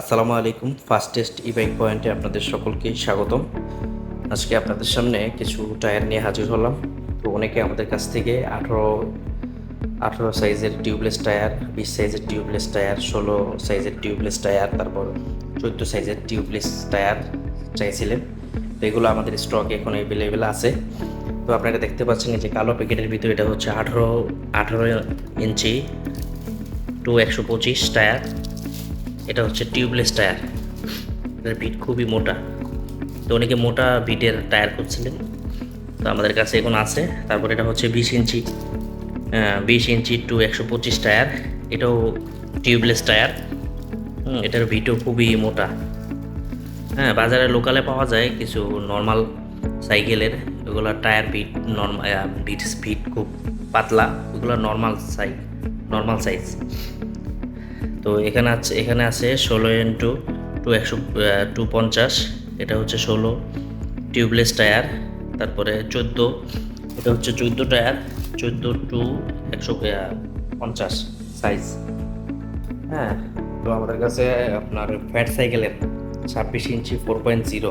আসসালামু আলাইকুম first test পয়েন্টে আপনাদের সকলকে স্বাগতম। আজকে আপনাদের সামনে কিছু টায়ার নিয়ে হাজির হলাম। তো অনেকে আমাদের কাছ থেকে আঠেরো আঠেরো সাইজের টিউবলেস টায়ার বিশ সাইজের টিউবলেস টায়ার ষোলো সাইজের টিউবলেস টায়ার তারপর চোদ্দ সাইজের টিউবলেস টায়ার চাইছিলেন। তো এগুলো আমাদের স্টক এখন অ্যাভেলেবেল আছে। তো আপনারা দেখতে পাচ্ছেন যে কালো প্যাকেটের ভিতরে এটা হচ্ছে আঠেরো আঠেরো ইঞ্চি টু একশো পঁচিশ টায়ার এটা হচ্ছে টিউবলেস টায়ার। এটার বিট খুবই মোটা। তো অনেকে মোটা বিটের টায়ার করছিলেন তো আমাদের কাছে এখন আছে। তারপর এটা হচ্ছে বিশ ইঞ্চি বিশ ইঞ্চি টু একশো পঁচিশ টায়ার। এটাও টিউবলেস টায়ার। এটার বিটও খুবই মোটা। হ্যাঁ বাজারে লোকালে পাওয়া যায় কিছু নর্মাল সাইকেলের। ওগুলো tyre bit normal bit speed খুব পাতলা। ওগুলো নর্মাল সাইজ নর্মাল সাইজ। তো এখানে আছে এখানে আছে ষোলো ইন্টু টু একশো টু পঞ্চাশ, এটা হচ্ছে ষোলো। টিউবলেস টায়ার তারপরে চোদ্দ, এটা হচ্ছে চোদ্দ টায়ার চোদ্দ টু একশো পঞ্চাশ সাইজ হ্যাঁ তো আমাদের কাছে আপনার ফ্যাট সাইকেলের ছাব্বিশ ইঞ্চি ফোর পয়েন্ট জিরো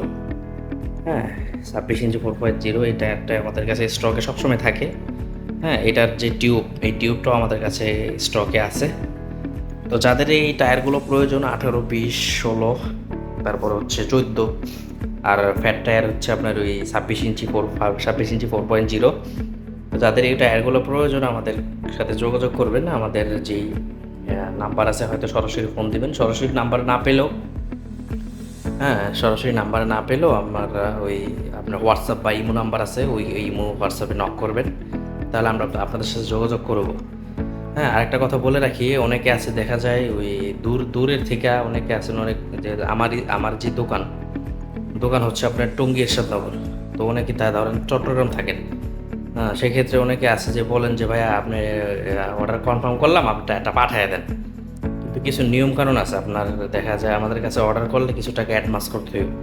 হ্যাঁ ছাব্বিশ ইঞ্চি ফোর পয়েন্ট জিরো এই টায়ারটা আমাদের কাছে স্টকে সবসময় থাকে। হ্যাঁ এটার যে টিউব এই টিউবটাও আমাদের কাছে স্টকে আছে। তো যাদের এই টায়ারগুলো প্রয়োজন, আঠারো, বিশ, ষোলো, তারপর হচ্ছে চোদ্দ, আর ফ্যাট টায়ার হচ্ছে আপনার ওই ছাব্বিশ ইঞ্চি ফোর ছাব্বিশ ইঞ্চি ফোর পয়েন্ট জিরো তো যাদের এই টায়ারগুলো প্রয়োজন, আমাদের সাথে যোগাযোগ করবেন। আমাদের যেই নাম্বার আছে, হয়তো সরাসরি ফোন দিবেন। সরাসরি নাম্বার না পেলেও হ্যাঁ সরাসরি নাম্বার না পেলেও আমার ওই আপনার হোয়াটসঅ্যাপ বা ইমো নাম্বার আছে, ওই ইমো হোয়াটসঅ্যাপে নক করবেন। তাহলে আমরা আপনাদের সাথে যোগাযোগ করব। হ্যাঁ আরেকটা কথা বলে রাখি, অনেকে আছে, দেখা যায় ওই দূর, দূরের থেকে অনেকে আছেন, অনেক যে আমারই, আমার যে দোকান দোকান হচ্ছে আপনার টঙ্গী এরশাদনগর তো অনেকে তা ধরেন চট্টগ্রাম থাকেন। হ্যাঁ সেক্ষেত্রে অনেকে আছে যে বলেন যে, ভাইয়া, আপনি অর্ডার কনফার্ম করলাম, আপনি এটা পাঠিয়ে দেন। কিন্তু কিছু নিয়ম কানুন আছে, আপনার দেখা যায় আমাদের কাছে অর্ডার করলে কিছু টাকা অ্যাডভান্স করতে হবে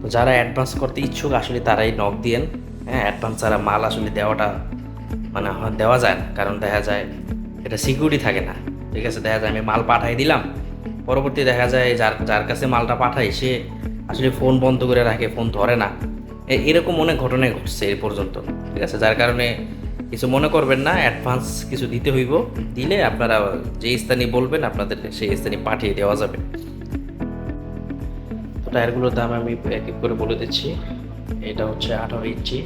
তো যারা অ্যাডভান্স করতে ইচ্ছুক, আসলে তারাই নক দিয়েন। হ্যাঁ অ্যাডভান্স ছাড়া মাল আসলে দেওয়াটা মানে দেওয়া যায় না। কারণ দেখা যায় এটা সিকিউরিটি থাকে না। ঠিক আছে, দেখা যায় আমি মাল পাঠাই দিলাম। পরবর্তী দেখা যায় যার যার কাছে মালটা পাঠাই সে আসলে ফোন বন্ধ করে রাখে ফোন ধরে না। এরকম অনেক ঘটনাই ঘটছে এই পর্যন্ত। ঠিক আছে, যার কারণে কিছু মনে করবেন না অ্যাডভান্স কিছু দিতে হইব। দিলে আপনারা যে স্থানে বলবেন, আপনাদের সেই স্থানে পাঠিয়ে দেওয়া যাবে। তো টায়ারগুলোর দাম আমি এক এক করে বলে দিচ্ছি। এটা হচ্ছে আঠারো ইঞ্চি।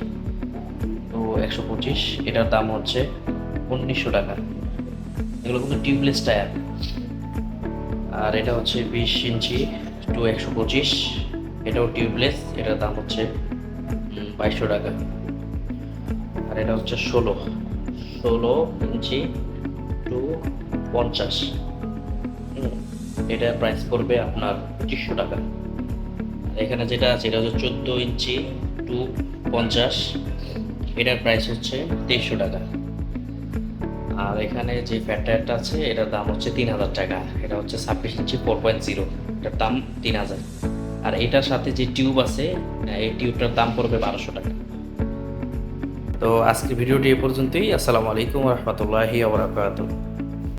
তো একশো পঁচিশ, এটার দাম হচ্ছে উনিশশো টাকা। এগুলো কিন্তু টিউবলেস টায়ার আর এটা হচ্ছে বিশ ইঞ্চি টু একশো পঁচিশ। এটাও টিউবলেস এটার দাম হচ্ছে বাইশশো টাকা। আর এটা হচ্ছে ষোলো। ষোলো ইঞ্চি টু পঞ্চাশ। এটার প্রাইস পড়বে আপনার পঁচিশশো টাকা। এখানে যেটা আছে, এটা হচ্ছে চোদ্দ ইঞ্চি টু পঞ্চাশ। এটার প্রাইস হচ্ছে তেইশশো টাকা। আর এখানে যে ফ্যাট টায়ারটা আছে, এটার দাম হচ্ছে তিন হাজার টাকা। এটা হচ্ছে ছাব্বিশ ইঞ্চি ফোর পয়েন্ট জিরো এটার দাম তিন হাজার আর এটার সাথে যে টিউব আছে, এই টিউবটার দাম পড়বে বারোশো টাকা। তো আজকের ভিডিওটি এ পর্যন্তই। আসসালামু আলাইকুম রহমতুল্লাহি আবরাকাতুহ